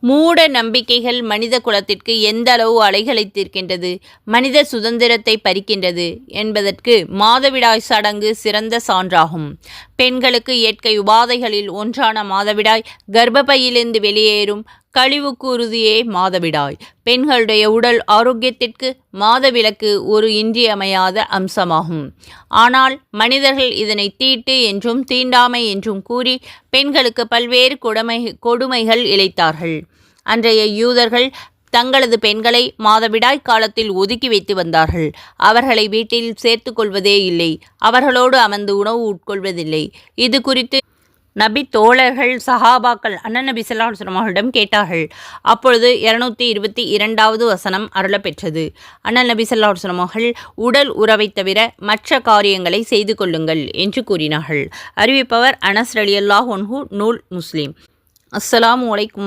மூட நம்பிக்கைகள் மனித குலத்திற்கு எந்த அளவு அலைகளை தீர்க்கின்றது? மனித சுதந்திரத்தை பறிக்கின்றது என்பதற்கு மாதவிடாய் சடங்கு சிறந்த சான்றாகும். பெண்களுக்கு இயற்கை உபாதைகளில் ஒன்றான மாதவிடாய் கர்ப்பப்பையிலிருந்து வெளியேறும் கழிவு கூறுதியே மாதவிடாய். பெண்களுடைய உடல் ஆரோக்கியத்திற்கு மாதவிலக்கு ஒரு இன்றியமையாத அம்சமாகும். ஆனால் மனிதர்கள் இதனை தீட்டு என்றும் தீண்டாமை என்றும் கூறி பெண்களுக்கு பல்வேறு கொடுமை கொடுமைகள் இழைத்தார்கள். அன்றைய யூதர்கள் தங்களது பெண்களை மாதவிடாய் காலத்தில் ஒதுக்கி வைத்து வந்தார்கள். அவர்களை வீட்டில் சேர்த்து கொள்வதே இல்லை. அவர்களோடு அமர்ந்து உணவு உட்கொள்வதில்லை. இது குறித்து நபி தோழர்கள் சஹாபாக்கள் அண்ணன் நபி சொல்லாஹம் அவர்களிடம் கேட்டார்கள். அப்பொழுது இருநூத்தி இருபத்தி இரண்டாவது வசனம் அருளப்பெற்றது. அண்ணன் நபி சொல்லாஹம் அவர்கள் உடல் உறவை தவிர மற்ற காரியங்களை செய்து கொள்ளுங்கள் என்று கூறினார்கள். அறிவிப்பவர் அனஸ் அலி ஒன்ஹூ நூல் முஸ்லீம். அஸ்ஸலாமு அலைக்கும்.